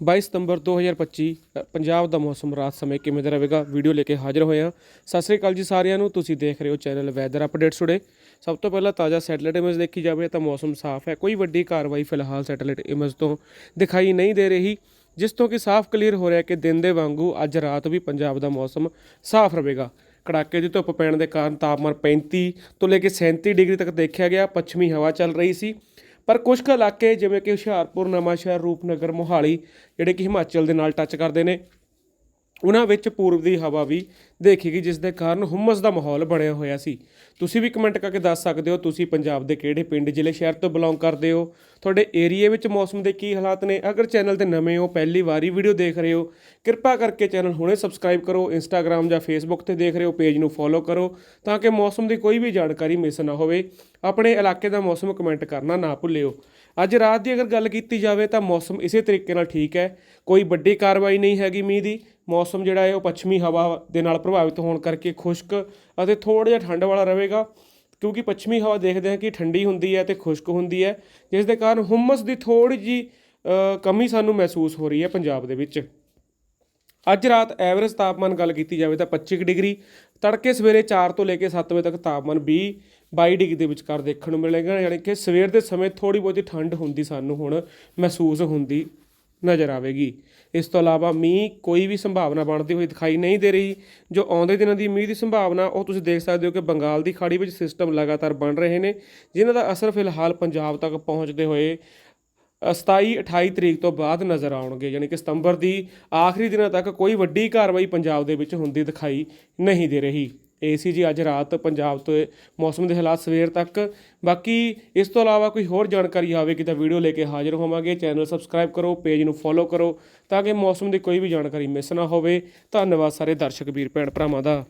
22 ਸਤੰਬਰ 2025 ਅ, ਪੰਜਾਬ ਦਾ ਮੌਸਮ ਰਾਤ ਸਮੇਂ ਕਿਵੇਂ ਦਾ ਰਹੇਗਾ? ਵੀਡੀਓ ਲੈ ਕੇ ਹਾਜ਼ਰ ਹੋਏ ਹਾਂ। ਸਤਿ ਸ੍ਰੀ ਅਕਾਲ ਜੀ ਸਾਰਿਆਂ ਨੂੰ। ਤੁਸੀਂ ਦੇਖ ਰਹੇ ਹੋ ਚੈਨਲ ਵੈਦਰ ਅਪਡੇਟਸ ਟੁਡੇ ਸਭ ਤੋਂ ਪਹਿਲਾਂ ਤਾਜ਼ਾ ਸੈਟੇਲਾਈਟ ਇਮੇਜ ਦੇਖੀ ਜਾਵੇ ਤਾਂ ਮੌਸਮ ਸਾਫ਼ ਹੈ। ਕੋਈ ਵੱਡੀ ਕਾਰਵਾਈ ਫਿਲਹਾਲ ਸੈਟੇਲਾਈਟ ਇਮੇਜ ਤੋਂ ਦਿਖਾਈ ਨਹੀਂ ਦੇ ਰਹੀ ਜਿਸ ਤੋਂ ਕਿ ਸਾਫ਼ ਕਲੀਅਰ ਹੋ ਰਿਹਾ ਕਿ ਦਿਨ ਦੇ ਵਾਂਗੂ ਅੱਜ ਰਾਤ ਵੀ ਪੰਜਾਬ ਦਾ ਮੌਸਮ ਸਾਫ਼ ਰਹੇਗਾ। ਕੜਾਕੇ ਦੀ ਧੁੱਪ ਪੈਣ ਦੇ ਕਾਰਨ ਤਾਪਮਾਨ 35 ਤੋਂ ਲੈ ਕੇ 37 ਡਿਗਰੀ ਤੱਕ ਦੇਖਿਆ ਗਿਆ। ਪੱਛਮੀ ਹਵਾ ਚੱਲ ਰਹੀ ਸੀ। ਪਰ ਕੁਝ ਕੁ ਇਲਾਕੇ ਜਿਵੇਂ ਕਿ ਹੁਸ਼ਿਆਰਪੁਰ, ਨਵਾਂਸ਼ਹਿਰ, ਰੂਪਨਗਰ, ਮੋਹਾਲੀ, ਜਿਹੜੇ ਕਿ ਹਿਮਾਚਲ ਦੇ ਨਾਲ ਟੱਚ ਕਰਦੇ ਨੇ, ਉਹਨਾਂ ਵਿੱਚ ਪੂਰਬ ਦੀ ਹਵਾ ਵੀ ਦੇਖੀ ਗਈ ਜਿਸ ਦੇ ਕਾਰਨ ਹੁਮਸ ਦਾ ਮਾਹੌਲ ਬਣਿਆ ਹੋਇਆ ਸੀ। ਤੁਸੀਂ ਵੀ ਕਮੈਂਟ ਕਰਕੇ ਦੱਸ ਸਕਦੇ ਹੋ, ਤੁਸੀਂ ਪੰਜਾਬ ਦੇ ਕਿਹੜੇ ਪਿੰਡ, ਜ਼ਿਲ੍ਹੇ, ਸ਼ਹਿਰ ਤੋਂ ਬਿਲੋਂਗ ਕਰਦੇ ਹੋ? ਤੁਹਾਡੇ ਏਰੀਏ ਵਿੱਚ ਮੌਸਮ ਦੇ ਕੀ ਹਾਲਾਤ ਨੇ? ਅਗਰ ਚੈਨਲ ਤੇ ਨਵੇਂ ਹੋ, ਪਹਿਲੀ ਵਾਰੀ ਵੀਡੀਓ ਦੇਖ ਰਹੇ ਹੋ, ਕਿਰਪਾ ਕਰਕੇ ਚੈਨਲ ਹੁਣੇ ਸਬਸਕ੍ਰਾਈਬ ਕਰੋ ਇੰਸਟਾਗ੍ਰam ਜਾਂ ਫੇਸਬੁੱਕ ਤੇ ਦੇਖ ਰਹੇ ਹੋ ਪੇਜ ਨੂੰ ਫੋਲੋ ਕਰੋ, ਤਾਂ ਕਿ ਮੌਸਮ ਦੀ ਕੋਈ ਵੀ ਜਾਣਕਾਰੀ ਮਿਸ ਨਾ ਹੋਵੇ। ਆਪਣੇ ਇਲਾਕੇ ਦਾ ਮੌਸਮ ਕਮੈਂਟ ਕਰਨਾ ਨਾ ਭੁੱਲਿਓ। ਅੱਜ ਰਾਤ ਦੀ ਅਗਰ ਗੱਲ ਕੀਤੀ ਜਾਵੇ ਤਾਂ ਮੌਸਮ ਇਸੇ ਤਰੀਕੇ ਨਾਲ ਠੀਕ ਹੈ। ਕੋਈ ਵੱਡੀ ਕਾਰਵਾਈ ਨਹੀਂ ਹੈਗੀ ਮੀਂਹ ਦੀ। ਮੌਸਮ ਜਿਹੜਾ ਹੈ ਉਹ ਪੱਛਮੀ ਹਵਾ ਦੇ ਨਾਲ ਪ੍ਰਭਾਵਿਤ ਹੋਣ ਕਰਕੇ ਖੁਸ਼ਕ ਅਤੇ ਥੋੜ੍ਹਾ ਜਿਹਾ ਠੰਡ ਵਾਲਾ ਰਹੇਗਾ। ਕਿਉਂਕਿ ਪੱਛਮੀ ਹਵਾ ਦੇਖਦੇ ਹਾਂ ਕਿ ਠੰਡੀ ਹੁੰਦੀ ਹੈ ਤੇ ਖੁਸ਼ਕ ਹੁੰਦੀ ਹੈ। ਜਿਸ ਦੇ ਕਾਰਨ ਹੁਮਸ ਦੀ ਥੋੜੀ ਜੀ ਕਮੀ ਸਾਨੂੰ ਮਹਿਸੂਸ ਹੋ ਰਹੀ ਹੈ ਪੰਜਾਬ ਦੇ ਵਿੱਚ। ਅੱਜ ਰਾਤ ਐਵਰੇਜ ਤਾਪਮਾਨ ਗੱਲ ਕੀਤੀ ਜਾਵੇ ਤਾਂ 25 ਕੁ ਡਿਗਰੀ, ਤੜਕੇ ਸਵੇਰੇ 4 ਤੋਂ ਲੈ ਕੇ 7 ਵਜੇ ਤੱਕ ਤਾਪਮਾਨ 20 22 ਡਿਗਰੀ ਦੇ ਵਿਚਕਾਰ ਦੇਖਣ ਨੂੰ ਮਿਲੇਗਾ ਯਾਨੀ ਕਿ ਸਵੇਰ ਦੇ ਸਮੇਂ ਥੋੜੀ ਬਹੁਤੀ ਠੰਡ ਹੁੰਦੀ ਸਾਨੂੰ ਹੁਣ ਮਹਿਸੂਸ ਹੁੰਦੀ ਨਜ਼ਰ ਆਵੇਗੀ। ਇਸ ਤੋਂ ਇਲਾਵਾ ਮੀਂਹ ਕੋਈ ਵੀ ਸੰਭਾਵਨਾ ਬਣਦੀ ਹੋਈ ਦਿਖਾਈ ਨਹੀਂ ਦੇ ਰਹੀ। ਜੋ ਆਉਂਦੇ ਦਿਨਾਂ ਦੀ ਮੀਂਹ ਦੀ ਸੰਭਾਵਨਾ ਉਹ ਤੁਸੀਂ ਦੇਖ ਸਕਦੇ ਹੋ ਕਿ ਬੰਗਾਲ ਦੀ ਖਾੜੀ ਵਿੱਚ ਸਿਸਟਮ ਲਗਾਤਾਰ ਬਣ ਰਹੇ ਨੇ ਜਿਨ੍ਹਾਂ ਦਾ ਅਸਰ ਫਿਲਹਾਲ ਪੰਜਾਬ ਤੱਕ ਪਹੁੰਚਦੇ ਹੋਏ ਅ, 27 28 ਤਰੀਕ ਤੋਂ ਬਾਅਦ ਨਜ਼ਰ ਆਉਣਗੇ। ਯਾਨੀ ਕਿ ਸਤੰਬਰ ਦੀ ਆਖਰੀ ਦਿਨਾਂ ਤੱਕ ਕੋਈ ਵੱਡੀ ਕਾਰਵਾਈ ਪੰਜਾਬ ਦੇ ਵਿੱਚ ਹੁੰਦੀ ਦਿਖਾਈ ਨਹੀਂ ਦੇ ਰਹੀ। ਇਹ ਸੀ ਜੀ ਅੱਜ ਰਾਤ ਪੰਜਾਬ ਤੋਂ ਮੌਸਮ ਦੇ ਹਾਲਾਤ ਸਵੇਰ ਤੱਕ। ਬਾਕੀ ਇਸ ਤੋਂ ਇਲਾਵਾ ਕੋਈ ਹੋਰ ਜਾਣਕਾਰੀ ਆਵੇਗੀ ਤਾਂ ਵੀਡੀਓ ਲੈ ਕੇ ਹਾਜ਼ਰ ਹੋਵਾਂਗੇ, ਚੈਨਲ ਸਬਸਕ੍ਰਾਈਬ ਕਰੋ, ਪੇਜ ਨੂੰ ਫੋਲੋ ਕਰੋ ਤਾਂ ਕਿ ਮੌਸਮ ਦੀ ਕੋਈ ਵੀ ਜਾਣਕਾਰੀ ਮਿਸ ਨਾ ਹੋਵੇ। ਧੰਨਵਾਦ ਸਾਰੇ ਦਰਸ਼ਕ ਵੀਰ ਭੈਣ ਭਰਾਵਾਂ ਦਾ।